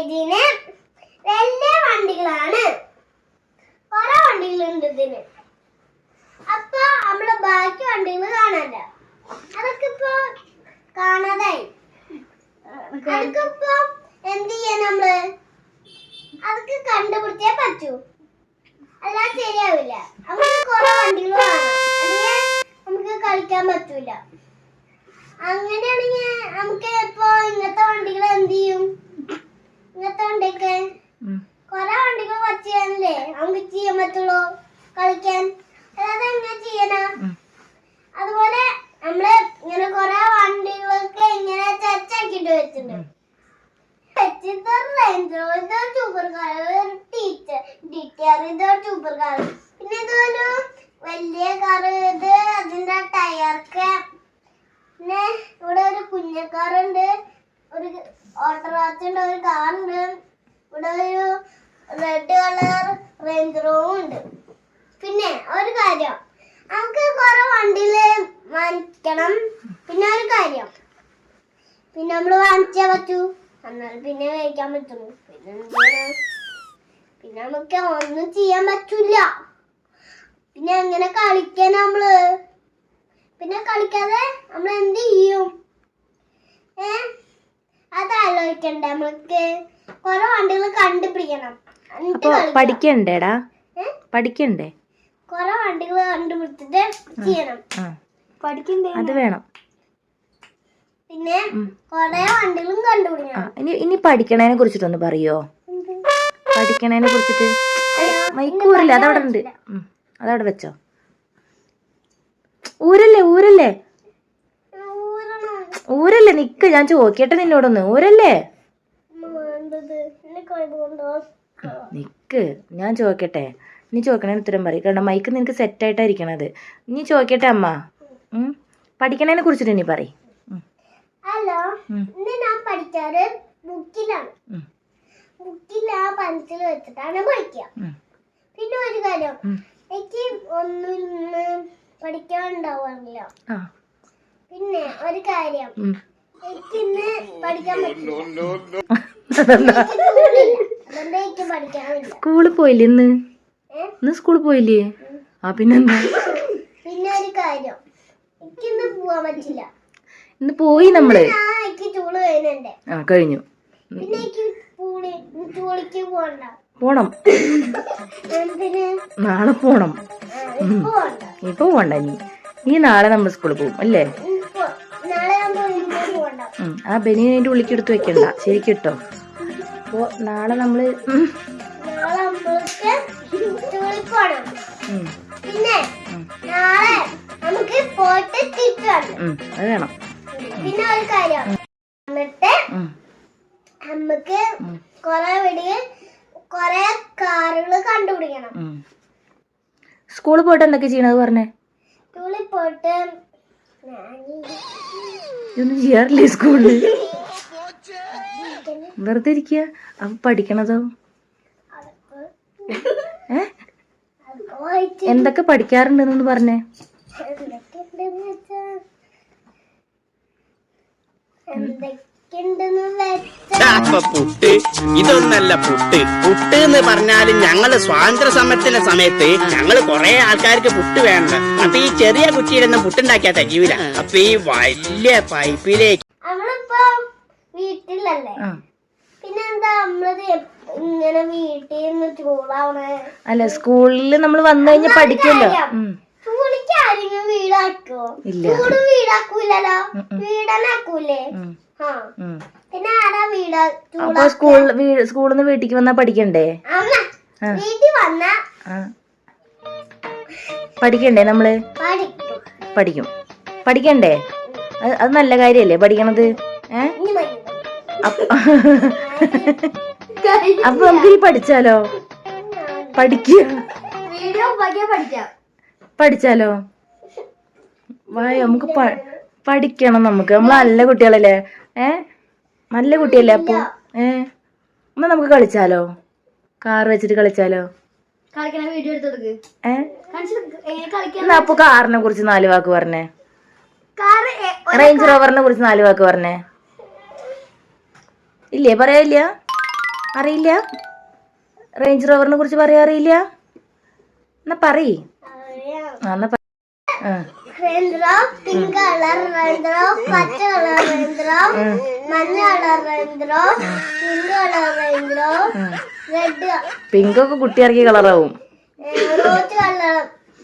ഇതിന് വലിയ വണ്ടികളാണ്. കുറെ വണ്ടികളുണ്ട് ഇതിന്. അപ്പൊ നമ്മൾ ബാക്കി വണ്ടികൾ കാണാല്ല അതൊക്കെ ഇപ്പൊ കാണാതായി. അതൊക്കെ ഇപ്പൊ എന്ത് ചെയ്യാ നമ്മൾ? അതൊക്കെ കണ്ടുപിടിച്ചേ പറ്റൂ. അല്ലാതെ ശരിയാവില്ല. അങ്ങനെ കുറെ വണ്ടികൾ വേണം അല്ലെങ്കിൽ നമുക്ക് കളിക്കാൻ പറ്റൂല. അങ്ങനെയാണെങ്കിൽ നമുക്ക് ഇപ്പൊ ഇങ്ങനത്തെ വണ്ടികൾ എന്ത് ചെയ്യും? ഇങ്ങനത്തെ വണ്ടിയൊക്കെ. കുറെ വണ്ടികൾ വച്ച് ചെയ്യാനല്ലേ? നമുക്ക് ചെയ്യാൻ പറ്റുള്ളൂ കളിക്കാൻ. അല്ലാതെ എങ്ങനെ ചെയ്യാനാ? അതുപോലെ നമ്മൾ ഇങ്ങനെ കൊറേ വണ്ടികളൊക്കെ ഇങ്ങനെ ചർച്ചാക്കിട്ട് വെച്ചിട്ടുണ്ട്. സൂപ്പർ കാർ ഒരു ടീച്ചർ ഡിറ്റർ ഇത് സൂപ്പർ കാർ പിന്നെ ഇതൊരു വലിയ കാർ ഇത് അതിന്റെ ടയർക്ക് പിന്നെ ഇവിടെ ഒരു കുഞ്ഞക്കാറുണ്ട് ഒരു ഉണ്ട് ഒരു കാറുണ്ട്. ഇവിടെ ഒരു റെഡ് കളർ റേഞ്ച് ഉണ്ട്. പിന്നെ ഒരു കാര്യം നമുക്ക് കുറെ വണ്ടിയിൽ വാങ്ങിക്കണം. പിന്നെ ഒരു കാര്യം പിന്നെ നമ്മൾ വാങ്ങിച്ചേ പറ്റൂ. എന്നാൽ പിന്നെ കഴിക്കാൻ പറ്റുള്ളൂ പിന്നെ എന്താണ്? പിന്നെ നമുക്ക് ഒന്നും ചെയ്യാൻ പറ്റൂല. പിന്നെ എങ്ങനെ കളിക്കാൻ നമ്മൾ? പിന്നെ കളിക്കാതെ നമ്മൾ എന്ത് ചെയ്യും? ഏ? അത് ആലോചിക്കണ്ടേ. നമ്മൾക്ക് കുറെ വണ്ടികൾ കണ്ടുപിടിക്കണം. അപ്പൊ പഠിക്കണ്ടേടാ? പഠിക്കണ്ടേ? കുറെ വണ്ടികൾ കണ്ടുപിടിച്ചിട്ട് ചെയ്യണം. ആ. പഠിക്കണ്ടേ അത് വേണം. പിന്നെ. കുറെ വണ്ടികളും ആ കണ്ടുപിടിക്കണം ഇനി ഇനി പഠിക്കണേനെ കുറിച്ചിട്ടൊന്ന് പറയോ? പഠിക്കണതിനെ കുറിച്ചിട്ട്? മൈക്കൂറില്ല അതവിടെ ഉണ്ട്. ഉം, അതവിടെ വെച്ചോ. ഊരല്ലേ ഊരല്ലേ. ഊരല്ലേ? നിക്ക് ഞാൻ ചോദിക്കട്ടെ നിന്നോടൊന്ന്. ഊരല്ലേ? നിക്ക്? ഞാൻ ചോദിക്കട്ടെ. നീ ചോദിക്കണേന് ഉത്തരം പറയും. കാരണം മൈക്ക് നിനക്ക് സെറ്റായിട്ടായിരിക്കണത് നീ ചോദിക്കട്ടെ അമ്മ. പഠിക്കണേനെ കുറിച്ചിട്ട് ഇനി പറയും. ഹലോ ഉം. ഇന്ന് ഞാൻ പഠിക്കാറ് ബുക്കിലാണ് ഉം. ബുക്കിൽ ആ പെൻസിൽ വെച്ചിട്ടാണ് പഠിക്കുക. പിന്നെ ഒരു കാര്യം. എനിക്ക് ഒന്നും പഠിക്കാൻ ഉണ്ടാവാറില്ല പിന്നെ ഒരു കാര്യം. ഉം. പഠിക്കാൻ പറ്റില്ല. സ്കൂളിൽ പോയില്ലേ ഇന്ന്? ഇന്ന് സ്കൂളിൽ പോയില്ലേ? ആ പിന്നെന്താ? പിന്നെ ഒരു കാര്യം. എനിക്കിന്ന് പോവാൻ പറ്റില്ല. ഇന്ന് പോയി നമ്മൾ. ആ കഴിഞ്ഞു. പോണം. എന്തിന്? നാളെ പോണം. ഇപ്പൊ പോണ്ട നീ നീ നാളെ നമ്മൾ സ്കൂളിൽ പോകും അല്ലേ? ആ ബനിയൻ അതിന്റെ ഉള്ളിക്ക് എടുത്ത് വെക്കണ്ട. ശരിക്കും കേട്ടോ അപ്പോ നാളെ പോകണം പിന്നെ അത് വേണം. ഒരു കാര്യം. എന്നിട്ട് നമുക്ക് ഉം. കൊറേ വീട് കൊറേ കാറുകൾ കണ്ടുപിടിക്കണം. ഉം. സ്കൂളിൽ പോയിട്ട് എന്തൊക്കെ ചെയ്യണത് പറഞ്ഞേ? സ്കൂളിൽ പോയിട്ട് ഇതൊന്നും ചെയ്യാറില്ലേ സ്കൂളിൽ വെറുതെ ഇരിക്കുക അവ പഠിക്കണതോ? എന്തൊക്കെ ഏ? എന്തൊക്കെ പഠിക്കാറുണ്ടെന്ന് പറഞ്ഞേ. എന്തൊക്കെയുണ്ടെന്ന് പുട്ട്. ഇതൊന്നല്ല പുട്ട്. പുട്ട് എന്ന് പറഞ്ഞാൽ ഞങ്ങൾ സ്വാതന്ത്ര്യ സമരത്തിന്റെ സമയത്ത് ഞങ്ങൾ കുറെ ആൾക്കാർക്ക് പുട്ട് വേണ്ട അപ്പൊ ഈ ചെറിയ കുറ്റിയിലൊന്നും പുട്ടുണ്ടാക്കിയാ തയ്യൂല അപ്പൊ ഈ വലിയ പൈപ്പിലേക്ക് വീട്ടിലല്ലേ? പിന്നെന്താ നമ്മളത് ഇങ്ങനെ വീട്ടിൽ നിന്ന് ചൂടാവണേ? അല്ല സ്കൂളിൽ നമ്മൾ വന്നു കഴിഞ്ഞാൽ പഠിക്കല്ലോ. ചൂടിക്ക് ആരെങ്കിലും വീടാക്കോ? വീടാക്കൂലല്ലോ? വീടനാക്കൂലേ അപ്പൊ സ്കൂൾ സ്കൂളിൽ നിന്ന് വീട്ടിക്ക് വന്നാ പഠിക്കണ്ടേ? പഠിക്കണ്ടേ നമ്മൾ? പഠിക്കും. പഠിക്കും. പഠിക്കണ്ടേ? അത് നല്ല കാര്യല്ലേ പഠിക്കണത്. അപ്പൊ നമുക്ക് ഈ പഠിച്ചാലോ? പഠിക്കാം. പഠിച്ചാലോ? വായ നമുക്ക് പഠിക്കണം നമുക്ക്. നമ്മൾ നല്ല കുട്ടികളല്ലേ? ഏ? നല്ല കുട്ടിയല്ലേ അപ്പൊ? ഏ? എന്നാ നമുക്ക് കളിച്ചാലോ? കാർ വെച്ചിട്ട് കളിച്ചാലോ? അപ്പൊ കാറിനെ കുറിച്ച് നാല് വാക്ക് പറഞ്ഞേ. റേഞ്ച് റോവറിനെ കുറിച്ച് നാല് വാക്ക് പറഞ്ഞേ. ഇല്ലേ? പറയാനില്ല അറിയില്ല? റേഞ്ച് റോവറിനെ കുറിച്ച് പറയാറിയില്ല എന്നാ പറയ്. എന്നാ റേഞ്ചറോ പിങ്ക് കളർ റേഞ്ചറോ പച്ച കളർ റേഞ്ചറോ മഞ്ഞ കളർ റേഞ്ചറോ പിങ്ക് കളർ റേഞ്ചറോ റെഡ് പിങ്ക് ഒക്കെ കുട്ടി ഇറക്കിയ കളറാവും റോസ് കളർ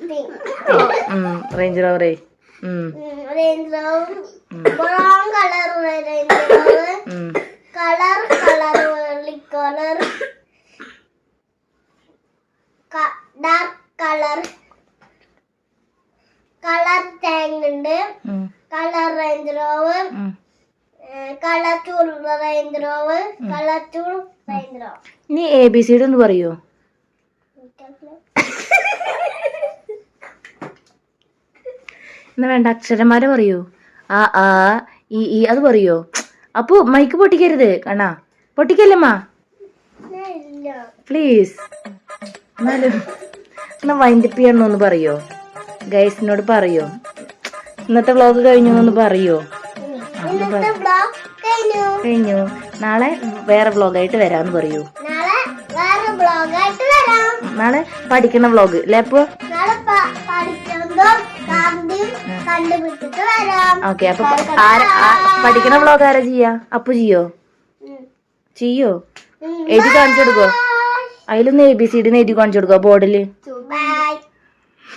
പിങ്ക് റേഞ്ച് റോവറേ ഉം, റേഞ്ചറോ ബ്രൗൺ കളർ റേഞ്ചറോ ഉം. Colour colour colour dark colour colour tank ഉണ്ട്. Colour range rover. Colour tool range rover. Colour tool range rover. ഇനി എ ബി സി ഒന്ന് പറയോ? എന്നാ വേണ്ട അക്ഷരന്മാരെ പറയൂ. ആ ആ ഈ ഈ അത് പറയോ? Appu mic പൊട്ടിക്കരുത് Kanna. പൊട്ടിക്കല്ലമ്മാ പ്ലീസ് എന്നാലും എന്നാ വൈൻഡപ്പ് ചെയ്യണമെന്ന് പറയോ? ഗൈസിനോട് പറയോ? ഇന്നത്തെ വ്ലോഗ് കഴിഞ്ഞു എന്ന് പറയോ? കഴിഞ്ഞു. നാളെ വേറെ വ്ളോഗായിട്ട് വരാന്ന് പറയൂ. നാളെ പഠിക്കണ വ്ളോഗ് അല്ലേ അപ്പോ? ഓക്കെ അപ്പൊ പഠിക്കണ വ്ളോഗ് ആരാ ചെയ്യാ? അപ്പു ചെയ്യോ. ചെയ്യോ? എഴുതി കാണിച്ചു കൊടുക്കോ അതിലൊന്ന് എ ബി സി ഡി എഴുതി കാണിച്ചു കൊടുക്കോ ബോർഡിൽ